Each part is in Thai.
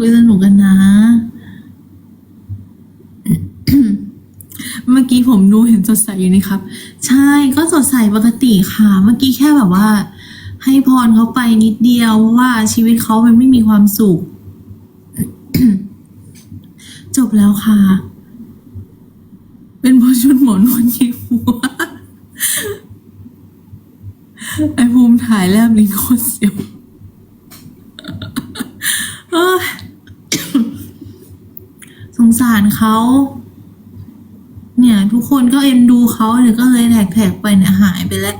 คุยสนุกกันนะ เมื่อกี้ผมดูเห็นสดใสอยู่นี่ครับ ใช่ก็สดใสปกติค่ะ เมื่อกี้แค่แบบว่า ให้พรเขาไปนิดเดียวว่าชีวิตเขามันไม่มีความสุข จบแล้วค่ะ เป็นพราะชุดหมอนวดยิงหัวไอภูมิถ่ายแลบลิ้นโคตรเสียว เอ้ย สารเขา เนี่ย ทุกคนก็เอ็นดูเขาเนี่ยก็เลยแท็กๆไปเนี่ยหายไปแล้ว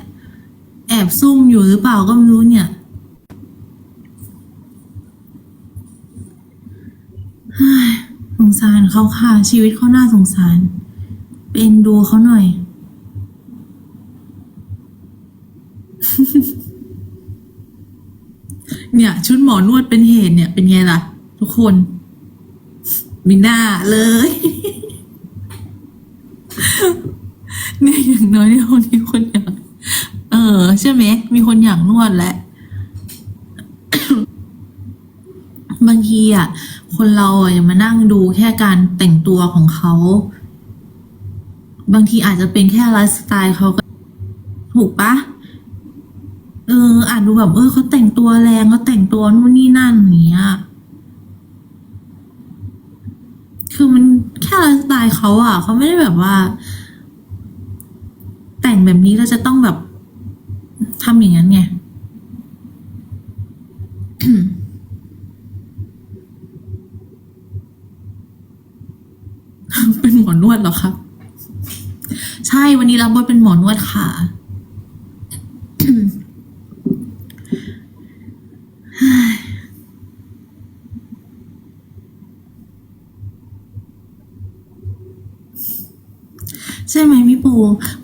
แอบซุ่มอยู่หรือเปล่าก็ไม่รู้เนี่ยเฮ้ยสงสารเขาค่ะ ชีวิตเขาน่าสงสาร เป็นดูเขาหน่อย เนี่ย ชุดหมอนวดเป็นเหตุเนี่ย เป็นไงล่ะ ทุกคน มีหน้าเลยเนี่ยอย่างน้อยเนี่ยคนนี้คนอยากเออใช่ไหมมีคนอยากนวดแหละบางทีอะ คนเราอะย่ามานั่งดูแค่การแต่งตัวของเขา บางทีอาจจะเป็นแค่ไลฟ์สไตล์เขาก็ถูกปะเอออานดูแบบเออเขาแต่งตัวแรงเขาแต่งตัวนู่นนี่นั่นอย่างเงี้ย คือมันแค่ ไลฟ์สไตล์เขาอะเขาไม่ได้แบบว่า แต่งแบบนี้เราจะต้องแบบทำอย่างนั้นไงเป็นหมอนวดเหรอครับ ใช่วันนี้รับบทเป็นหมอนวดค่ะ ใช่ไหมพี่ปู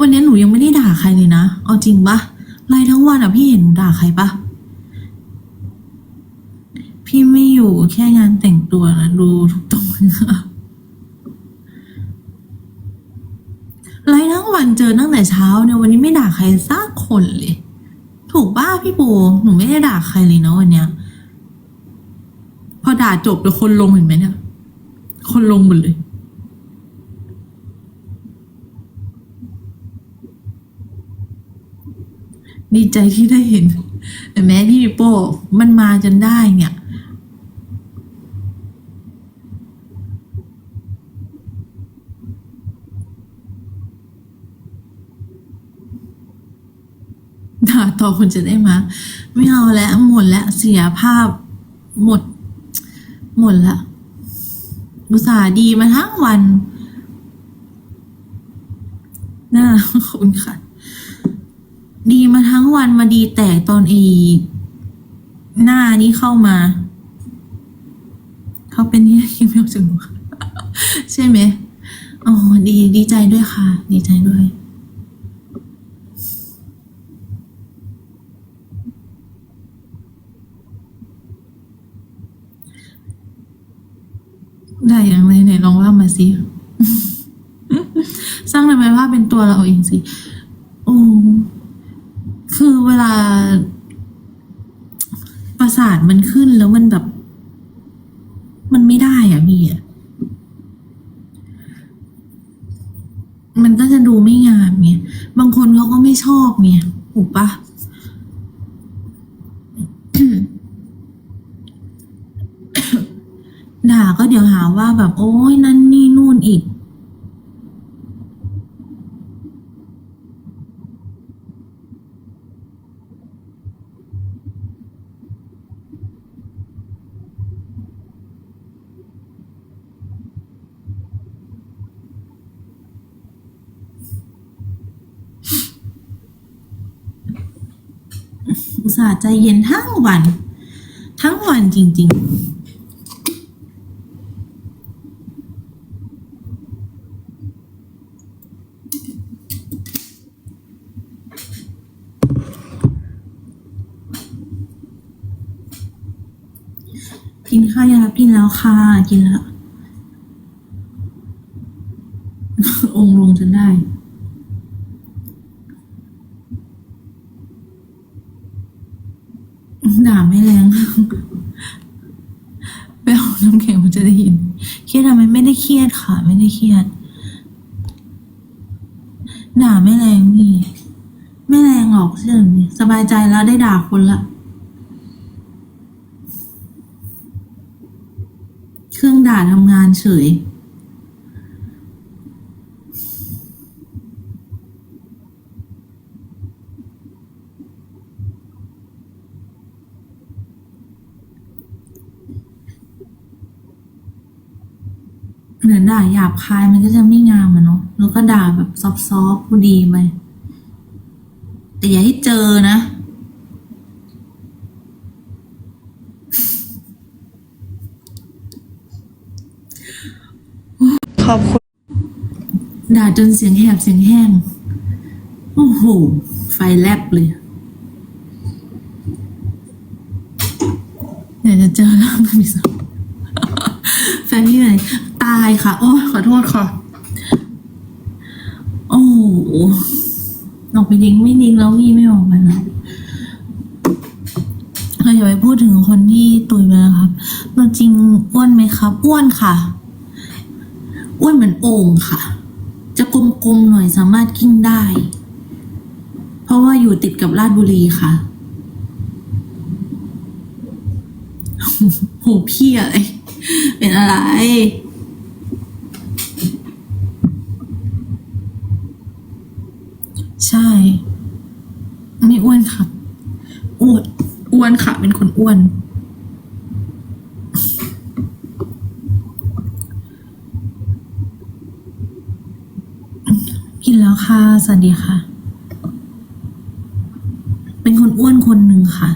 วันนี้หนูยังไม่ได้ด่าใครเลยนะ เอาจริงปะไล่ทั้งวันอะพี่เห็นหนูด่าใครปะพี่ไม่อยู่แค่งานแต่งตัวนะดูทุกตรงไล่ทั้งวันเจอตั้งแต่เช้าเนี่ยวันนี้ไม่ด่าใครสักคนเลย ถูกป้าพี่ปูหนูไม่ได้ด่าใครเลยเนาะวันเนี้ย พอด่าจบแล้วคนลงเห็นไหมเนี่ย คนลงหมดเลย ดีใจที่ได้เห็น แต่แม้พี่ปิโป้มันมาจนได้เนี่ยด่าต่อคนจะได้มาไม่เอาแล้วหมดแล้วเสียภาพหมด หมดละอุตส่าห์ดีมาทั้งวันน่าขอบคุณค่ะ ดีมาทั้งวันมาดีแตกตอนอีหน้านี้เข้ามา เขาเป็นที่คิมยองจุนค่ะใช่ไหมอ๋อดีดีใจด้วยค่ะ ดีใจด้วยได้อย่างไรไหนลองว่ามาสิ สร้างทำไมภาเป็นตัวเราเองสิ เวลา ประสาทมันขึ้นแล้วมันแบบ มันไม่ได้อะพี่อะมันก็จะดูไม่งามไงบางคนเขาก็ไม่ชอบไงถูกปะด่าก็เดี๋ยวหาว่าแบบ โอ้ยนั่นนี่นู่นอีก อุต ส่าห์ใจเย็นทั้งวัน ทั้งวันจริงๆกินข้าวยารับกินแล้วค่ะ กินแล้ว องลงจนได้ ด่าไม่แรงไปเอาน้ำแข็งผมจะได้ยิน เครียดทำไมไม่ได้เครียดค่ะ ไม่ได้เครียด ด่าไม่แรงพี่ ไม่แรงหรอกเชื่อหมสบายใจแล้วได้ด่าคนละ เครื่องด่าทำงานเฉย หมือนด่าหยาบคายมันก็จะไม่งามอะเนาะแล้วก็ด่าแบบซอฟต์ๆผู้ดีไปแต่อย่าให้เจอนะ ขอบคุณ ด่าจนเสียงแหบเสียงแห้ง โอ้โห ไฟแลบเลยอยากจะเจอร่างพี่สาวแฟนพี่ไหน ตายค่ะ โอ้ขอโทษค่ะ โอ้โหออกไปดิ้งไม่ดิ้งแล้วพี่ไม่ออกไปแล้วเราอย่าไปพูดถึงคนที่ตุยไปนะครับตัวจริงอ้วนไหมครับ อ้วนค่ะ อ้วนเหมือนโอ่งค่ะ จะกลมๆหน่อยสามารถกิ้งได้ เพราะว่าอยู่ติดกับราชบุรีค่ะโหพี่อะไรเป็นอะไร ใช่ ไม่อ้วนค่ะอ้วนอ้วนค่ะ เป็นคนอ้วน กินแล้วค่ะ สวัสดีค่ะ เป็นคนอ้วนคนหนึ่งค่ะ